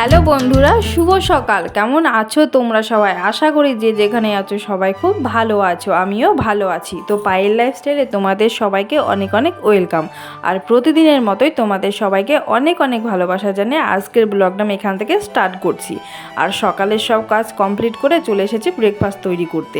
Hello বন্ধুরা, শুভ সকাল। কেমন আছো তোমরা সবাই? আশা করি যে যেখানে আছো সবাই খুব ভালো আছো, আমিও ভালো আছি। তো পায়েল লাইফস্টাইলে তোমাদের সবাইকে অনেক অনেক ওয়েলকাম। আর প্রতিদিনের মতোই তোমাদের সবাইকে অনেক অনেক ভালোবাসা জানিয়ে আজকের ব্লগটা আমি এখান থেকে স্টার্ট করছি। আর সকালের সব কাজ কমপ্লিট করে চলে এসেছি ব্রেকফাস্ট তৈরি করতে।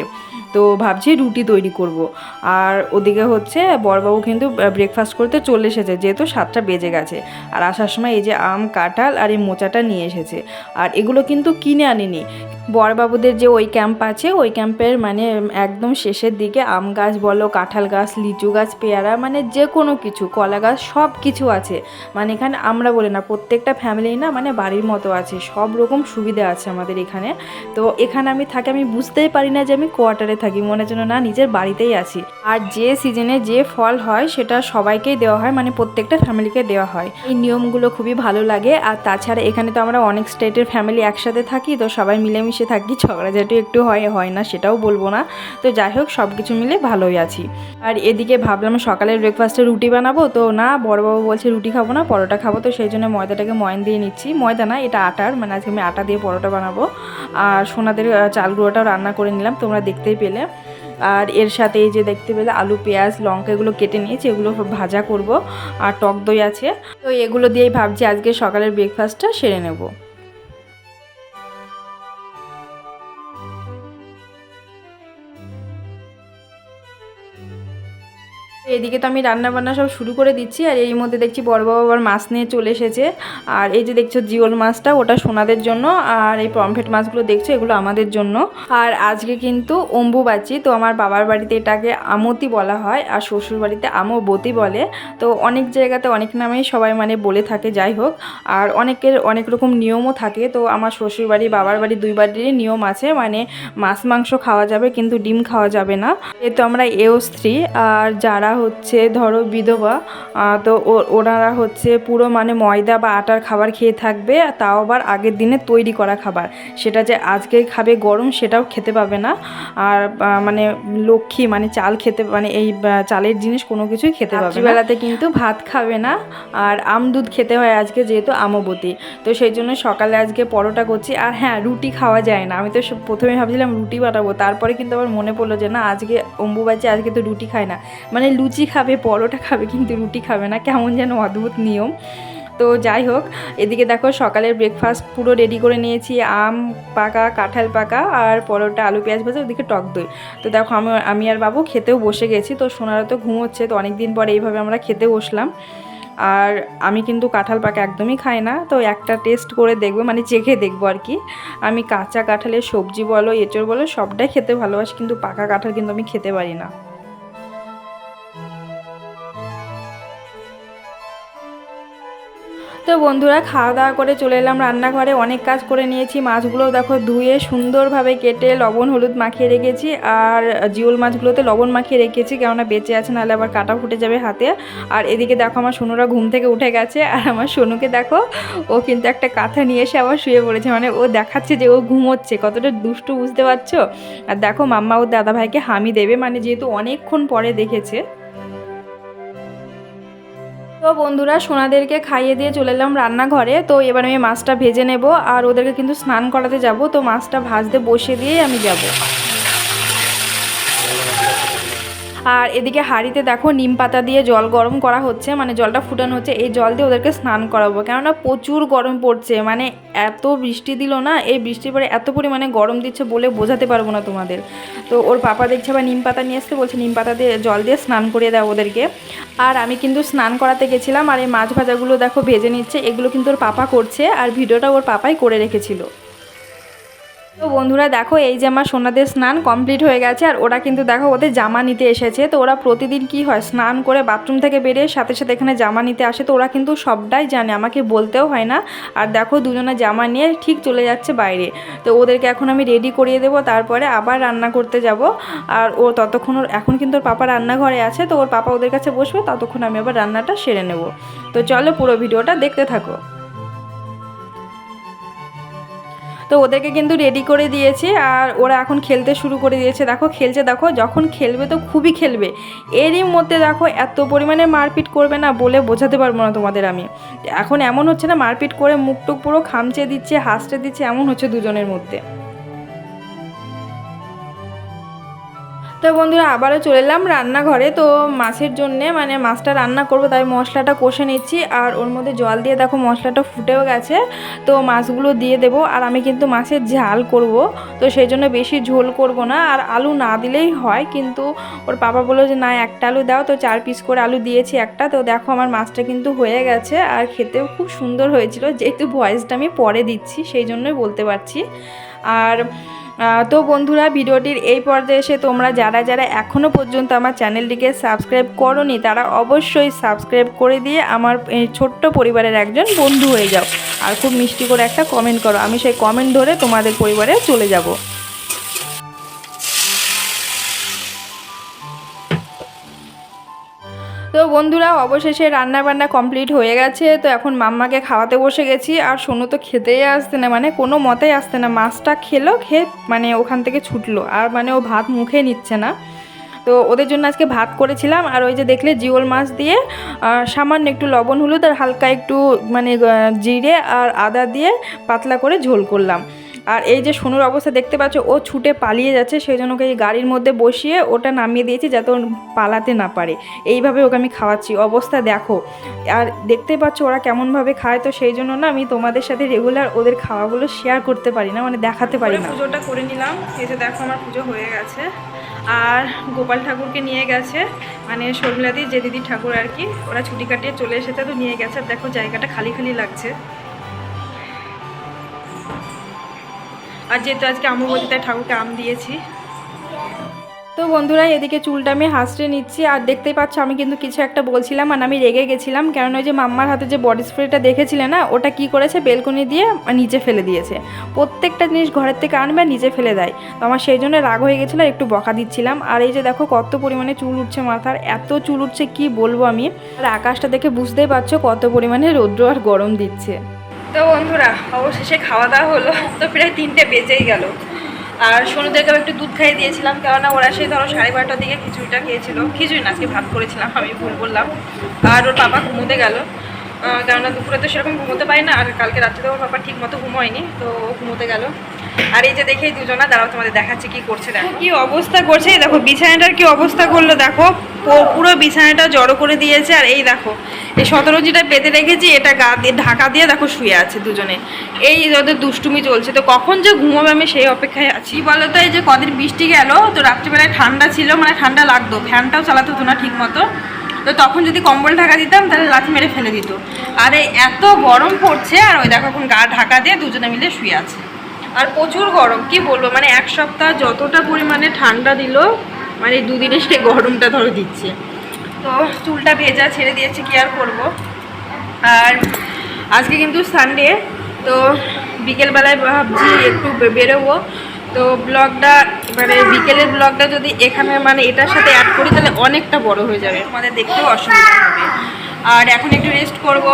তো ভাবছি রুটি তৈরি করব। আর ওদিকে হচ্ছে বড়বাবু কিন্তু ব্রেকফাস্ট করতে চলে এসেছে, যেহেতু সাতটা বেজে গেছে। আর আসার সময় এই যে আম, কাঁঠাল আর এই মোচাটা নিয়ে এসেছে। আর এগুলো কিন্তু কিনে আনিনি। বড়বাবুদের যে ওই ক্যাম্প আছে, ওই ক্যাম্পের মানে একদম শেষের দিকে আম গাছ বলো, কাঁঠাল গাছ, লিচু গাছ, পেয়ারা মানে যে কোনো কিছু, কলা গাছ, সব কিছু আছে। মানে এখানে আমরা বলি না, প্রত্যেকটা ফ্যামিলি না মানে বাড়ির মতো আছে। সব রকম সুবিধা আছে আমাদের এখানে। তো এখানে আমি থাকে, আমি বুঝতেই পারি না যে আমি কোয়ার্টারে থাকি মনে যেন না নিজের বাড়িতেই আছি। আর যে সিজনে যে ফল হয়, সেটা সবাইকেই দেওয়া হয় মানে প্রত্যেকটা ফ্যামিলিকে দেওয়া হয়। এই নিয়মগুলো খুবই ভালো লাগে। আর তাছাড়া এখানে তো আমরা অনেক স্টেটের ফ্যামিলি একসাথে থাকি, তো সবাই মিলেমিশে থাকি। ঝগড়াঝাটি একটু হয় হয় না, সেটাও বলব না। তো যাই হোক সব কিছু মিলে ভালোই আছি। আর এদিকে ভাবলাম সকালের ব্রেকফাস্টে রুটি বানাবো। তো না, বড়বাবু বলছে রুটি খাব না, পরোটা খাব। তো সেই জন্য ময়দাটাকে ময়ন দিয়ে নিচ্ছি। ময়দা না, এটা আটার। মানে আজকে আমি আটা দিয়ে পরোটা বানাবো। আর সোনাদের চাল গুঁড়োটাও রান্না করে নিলাম, তোমরা দেখতেই পেলে। আর এর সাথে এই যে দেখতে পেলে আলু, পেঁয়াজ, লঙ্কা এগুলো কেটে নিয়েছি, এগুলো ভাজা করব। আর টক দই আছে। তো এগুলো দিয়েই ভাবছি আজকে সকালের ব্রেকফাস্টটা সেরে নেব। এদিকে তো আমি রান্না বান্না সব শুরু করে দিচ্ছি, আর এই মধ্যে দেখছি বড় বাবা আবার মাছ নিয়ে চলে এসেছে। আর এই যে দেখছ জিওল মাছটা, ওটা সোনাদের জন্য, আর এই পমফ্রেট মাছগুলো দেখছ, এগুলো আমাদের জন্য। আর আজকে কিন্তু অম্বুবাচি, তো আমার বাবার বাড়িতে এটাকে আমতি বলা হয়, আর শ্বশুর বাড়িতে আমবতী বলে। তো অনেক জায়গাতে অনেক নামেই সবাই মানে বলে থাকে, যাই হোক। আর অনেকের অনেক রকম নিয়মও থাকে, তো আমার শ্বশুর বাড়ি, বাবার বাড়ি দুই বাড়িরই নিয়ম আছে মানে মাছ মাংস খাওয়া যাবে, কিন্তু ডিম খাওয়া যাবে না। এ তো আমরা এও স্ত্রী, আর যারা হচ্ছে ধরো বিধবা তো ওনারা হচ্ছে পুরো মানে ময়দা বা আটার খাবার খেয়ে থাকবে তাও আবার আগের দিনে তৈরি করা খাবার। সেটা যে আজকে খাবে গরম সেটাও খেতে পাবে না। আর মানে লক্ষ্মী মানে চাল খেতে মানে এই চালের জিনিস কোনো কিছুই খেতে পাবে বেলাতে কিন্তু ভাত খাবে না, আর আম দুধ খেতে হয় আজকে যেহেতু আমবতী। তো সেই জন্য সকালে আজকে পরোটা করছি, আর হ্যাঁ রুটি খাওয়া যায় না। আমি তো প্রথমে ভাবছিলাম রুটি বানাবো, তারপরে কিন্তু আবার মনে পড়ল যে না, আজকে অম্বুবাচি আজকে তো রুটি খায় না। মানে লুচি খাবে, পরোটা খাবে কিন্তু রুটি খাবে না। কেমন যেন অদ্ভুত নিয়ম। তো যাই হোক, এদিকে দেখো সকালের ব্রেকফাস্ট পুরো রেডি করে নিয়েছি। আম পাকা, কাঁঠাল পাকা আর পরোটা, আলু, পেঁয়াজ ভাজা, ওদিকে টক দই। তো দেখো আমি আমি আর বাবু খেতেও বসে গেছি। তো সোনারা তো ঘুমোচ্ছে, তো অনেক দিন পরে এইভাবে আমরা খেতে বসলাম। আর আমি কিন্তু কাঁঠাল পাকা একদমই খাই না। তো একটা টেস্ট করে দেখব মানে চেখে দেখব আর কি। আমি কাঁচা কাঁঠালের সবজি বলো, এঁচড় বলো, সবটাই খেতে ভালোবাসি, কিন্তু পাকা কাঁঠাল কিন্তু আমি খেতে পারি না। তো বন্ধুরা, খাওয়া দাওয়া করে চলে এলাম রান্নাঘরে। অনেক কাজ করে নিয়েছি। মাছগুলো দেখো ধুয়ে সুন্দরভাবে কেটে লবণ, হলুদ মাখিয়ে রেখেছি। আর জিওল মাছগুলোতে লবণ মাখিয়ে রেখেছি, কেননা বেঁচে আছে, নাহলে আবার কাটা ফুটে যাবে হাতে। আর এদিকে দেখো, আমার সোনুরা ঘুম থেকে উঠে গেছে। আর আমার সোনুকে দেখো, ও কিন্তু একটা কাঁথা নিয়ে এসে আবার শুয়ে পড়েছে। মানে ও দেখাচ্ছে যে ও ঘুমোচ্ছে। কতটা দুষ্টু, বুঝতে পারছ? আর দেখো, মাম্মা ও দাদা ভাইকে হামি দেবে। মানে যেহেতু অনেকক্ষণ পরে দেখেছে। তো বন্ধুরা সোনাদেরকে খাইয়ে দিয়ে চলে এলাম রান্নাঘরে। তো এবার আমি মাছটা ভেজে নেব আর ওদেরকে কিন্তু স্নান করাতে যাব। তো মাছটা ভাজতে বসে দিয়েই আমি যাব। আর এদিকে হাঁড়িতে দেখো নিম পাতা দিয়ে জল গরম করা হচ্ছে মানে জলটা ফুটানো হচ্ছে, এই জল দিয়ে ওদেরকে স্নান করাবো। কেননা প্রচুর গরম পড়ছে মানে এত বৃষ্টি দিল না, এই বৃষ্টির পরে এত পরিমাণে গরম দিচ্ছে বলে বোঝাতে পারব না তোমাদের। তো ওর পাপা দেখছে আবার নিম পাতা নিয়ে আসতে বলছে নিম পাতা দিয়ে জল দিয়ে স্নান করিয়ে দাও ওদেরকে। আর আমি কিন্তু স্নান করাতে গেছিলাম, আর এই মাছ ভাজাগুলো দেখো ভেজে নিচ্ছে, এগুলো কিন্তু ওর পাপা করছে, আর ভিডিওটা ওর পাপাই করে রেখেছিল। তো বন্ধুরা দেখো, এই যে আমার সোনাদের স্নান কমপ্লিট হয়ে গেছে, আর ওরা কিন্তু দেখো ওদের জামা নিতে এসেছে। তো ওরা প্রতিদিন কি হয়, স্নান করে বাথরুম থেকে বেরিয়ে সাথে সাথে এখানে জামা নিতে আসে। তো ওরা কিন্তু সবটাই জানে, আমাকে বলতেও হয় না। আর দেখো, দুজনে জামা নিয়ে ঠিক চলে যাচ্ছে বাইরে। তো ওদেরকে এখন আমি রেডি করিয়ে দেবো, তারপরে আবার রান্না করতে যাব। আর ও ততক্ষণ এখন কিন্তু ওর পাপা রান্নাঘরে আছে, তো ওর পাপা ওদের কাছে বসবে, ততক্ষণ আমি আবার রান্নাটা সেরে নেব। তো চলো পুরো ভিডিওটা দেখতে থাকো। তো ওদেরকে কিন্তু রেডি করে দিয়েছি আর ওরা এখন খেলতে শুরু করে দিয়েছে। দেখো, খেলছে, দেখো, যখন খেলবে তো খুবই খেলবে। এরই মধ্যে দেখো, এত পরিমাণে মারপিট করবে না বলে বোঝাতে পারব না তোমাদের আমি। এখন এমন হচ্ছে না, মারপিট করে মুখ টুক পুরো খামচে দিচ্ছে, হাসতে দিচ্ছে, এমন হচ্ছে দুজনের মধ্যে। তো বন্ধুরা, আবারও চলে এলাম রান্নাঘরে। তো মাছের জন্যে মানে মাছটা রান্না করব, তাই মশলাটা কষে নিচ্ছি। আর ওর মধ্যে জল দিয়ে দেখো মশলাটা ফুটেও গেছে। তো মাছগুলো দিয়ে দেব, আর আমি কিন্তু মাছের ঝাল করব। তো সেই জন্য বেশি ঝোল করব না, আর আলু না দিলেই হয়। কিন্তু ওর পাপা বলল যে, না, একটা আলু দাও। তো চার পিস করে আলু দিয়েছি একটা। তো দেখো আমার মাছটা কিন্তু হয়ে গেছে, আর খেতেও খুব সুন্দর হয়েছিল। যেহেতু ভয়েসটা আমি পরে দিচ্ছি, সেই জন্যই বলতে পারছি। আর তো বন্ধুরা, ভিডিওটির এই পর্যায়ে এসে তোমরা যারা যারা এখনও পর্যন্ত আমার চ্যানেলটিকে সাবস্ক্রাইব করনি, তারা অবশ্যই সাবস্ক্রাইব করে দিয়ে আমার ছোট্ট পরিবারের একজন বন্ধু হয়ে যাও। আর খুব মিষ্টি করে একটা কমেন্ট করো। আমি সেই কমেন্ট ধরে তোমাদের পরিবারে চলে যাব। তো বন্ধুরা, অবশেষে রান্না বান্না কমপ্লিট হয়ে গেছে। তো এখন মাম্মাকে খাওয়াতে বসে গেছি। আর সোনু তো খেতেই আসতে না মানে কোনো মতেই আসতে না। মাছটা খেলো, খেয়ে মানে ওখান থেকে ছুটলো। আর মানে ও ভাত মুখে নিচ্ছে না। তো ওদের জন্য আজকে ভাত করেছিলাম। আর ওই যে দেখলে, জিওল মাছ দিয়ে সামান্য একটু লবণ, হলুদ আর হালকা একটু মানে জিরে আর আদা দিয়ে পাতলা করে ঝোল করলাম। আর এই যে সোনুর অবস্থা দেখতে পাচ্ছ, ও ছুটে পালিয়ে যাচ্ছে সেই জন্য ওকে এই গাড়ির মধ্যে বসিয়ে ওটা নামিয়ে দিয়েছি যাতে ও পালাতে না পারে। এইভাবে ওকে আমি খাওয়াচ্ছি। অবস্থা দেখো। আর দেখতে পাচ্ছ ওরা কেমনভাবে খায়, তো সেই জন্য না আমি তোমাদের সাথে রেগুলার ওদের খাওয়াগুলো শেয়ার করতে পারি না মানে দেখাতে পারি না। পুজোটা করে নিলাম। এই যে দেখো আমার পুজো হয়ে গেছে। আর গোপাল ঠাকুরকে নিয়ে গেছে। মানে শর্মিলাদি যে দিদি ঠাকুর আর কি, ওরা ছুটি কাটিয়ে চলে এসেছে, তো নিয়ে গেছে। আর দেখো জায়গাটা খালি খালি লাগছে। আর যেহেতু আজকে আমবতী তাই ঠাকুরকে আম দিয়েছি। তো বন্ধুরা, এদিকে চুলটা আমি হাসড়ে নিচ্ছি। আর দেখতেই পাচ্ছ, আমি কিন্তু কিছু একটা বলছিলাম আর আমি রেগে গেছিলাম। কারণ ওই যে মাম্মার হাতে যে বডি স্প্রেটা দেখেছিলে না, ওটা কি করেছে? বেলকনি দিয়ে নিচে ফেলে দিয়েছে। প্রত্যেকটা জিনিস ঘরের থেকে আনবে নিচে ফেলে দেয়। তো আমার সেই জন্য রাগ হয়ে গেছিল একটু বকা দিচ্ছিলাম। আর এই যে দেখো, কত পরিমাণে চুল উঠছে মাথার, এত চুল উঠছে কি বলব আমি? আর আকাশটা দেখে বুঝতেই পারছ কত পরিমাণে রৌদ্র আর গরম দিচ্ছে। তো বন্ধুরা, অবশেষে খাওয়া দাওয়া হলো। তো প্রায় তিনটে বেজেই গেল। আর সোনুদেরকেও একটু দুধ খাইয়ে দিয়েছিলাম, কেননা ওরা সেই ধরো সাড়ে বারোটার দিকে খিচুড়িটা খেয়েছিল। খিচুড়ি না, আজকে ভাত করেছিলাম, আমি ভুল বললাম। আর ওর বাবা ঘুমোতে গেল। কেননা দুপুরে তো সেরকম ঘুমোতে পারি না, আর কালকে রাত্রে তো ওর বাবা ঠিক মতো ঘুমোয়নি, তো ও ঘুমোতে গেল। আর এই যে দেখেই দুজনা দাঁড়াও তোমাদের দেখাচ্ছে কি করছে দেখো। কি অবস্থা করছে? এই দেখো বিছানাটার কি অবস্থা করল দেখো। পুরো বিছানাটা জড়ো করে দিয়েছে আর এই দেখো এই সতেরোজিটা পেতে রেখেছি এটা গা দিয়ে ঢাকা দিয়ে দেখো শুয়ে আছে দুজনে। এই ওদের দুষ্টুমি চলছে। তো কখন যে ঘুমাবে আমি সেই অপেক্ষায় আছি। বলো তো এই যে কদিন বৃষ্টি গেল তো রাত্রিবেলায় ঠান্ডা ছিল মানে ঠান্ডা লাগতো। ফ্যানটাও চালাতে হতো না ঠিক মতো তো তখন যদি কম্বল ঢাকা দিতাম তাহলে লাথি মেরে ফেলে দিত। আর এই এত গরম পড়ছে আর ওই দেখো এখন গা ঢাকা দিয়ে দুজনে মিলে শুয়ে আছে। আর প্রচুর গরম, কি বলব? মানে এক সপ্তাহ যতটা পরিমাণে ঠান্ডা দিল মানে দুদিনে সে গরমটা ধরো দিচ্ছে। তো চুলটা ভেজা ছেড়ে দিয়েছি, কি আর করব? আর আজকে কিন্তু সানডে তো বিকেলবেলায় ভাবছি একটু বেরোবো। তো ব্লগটা মানে বিকেলের ব্লগটা যদি এখানে মানে এটার সাথে অ্যাড করি, তাহলে অনেকটা বড় হয়ে যাবে। তোমাদের দেখতেও অসুবিধা হবে। আর এখন একটু রেস্ট করব।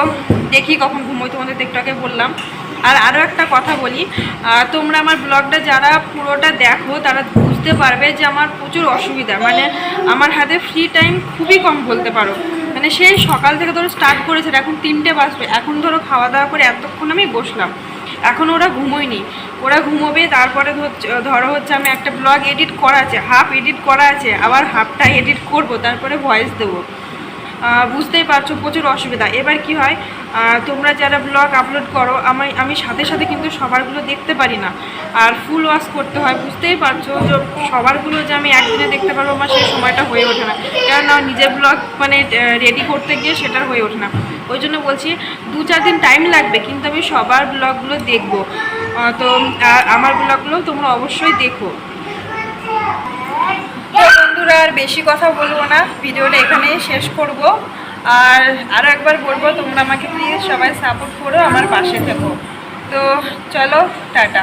দেখি কখন ঘুমোই, তোমাদের একটু আগে বললাম। আর আরও একটা কথা বলি তোমরা আমার ব্লগটা যারা পুরোটা দেখো, তারা বুঝতে পারবে যে আমার প্রচুর অসুবিধা। মানে আমার হাতে ফ্রি টাইম খুবই কম বলতে পারো। মানে সেই সকাল থেকে ধরো স্টার্ট করেছে এখন তিনটে বাজবে। এখন ধরো খাওয়া দাওয়া করে এতক্ষণ আমি বসলাম। এখন ওরা ঘুমোয়নি। ওরা ঘুমোবে, তারপরে ধরো হচ্ছে আমি একটা ব্লগ এডিট করা আছে হাফ এডিট করা আছে, আবার হাফটা এডিট করব, তারপরে ভয়েস দেবো। বুঝতেই পারছ, প্রচুর অসুবিধা। এবার কি হয় তোমরা যারা ব্লগ আপলোড করো, আমি আমি সাথে সাথে কিন্তু সবারগুলো দেখতে পারি না। আর ফুল ওয়াশ করতে হয়, বুঝতেই পারছ যে সবারগুলো যে আমি একদিনে দেখতে পারব আমার সেই সময়টা হয়ে ওঠে না। কেননা নিজের ব্লগ মানে রেডি করতে গিয়ে সেটা হয়ে ওঠে না। ওই জন্য বলছি, দু চার দিন টাইম লাগবে, কিন্তু আমি সবার ব্লগগুলো দেখব। তো আমার ব্লগগুলো তোমরা অবশ্যই দেখো। বন্ধুরা, আর বেশি কথা বলব না। ভিডিওটা এখানেই শেষ করব। আর আরও একবার বলব, তোমরা আমাকে প্লিজ সবাই সাপোর্ট করো, আমার পাশে থেকো। তো চলো, টাটা।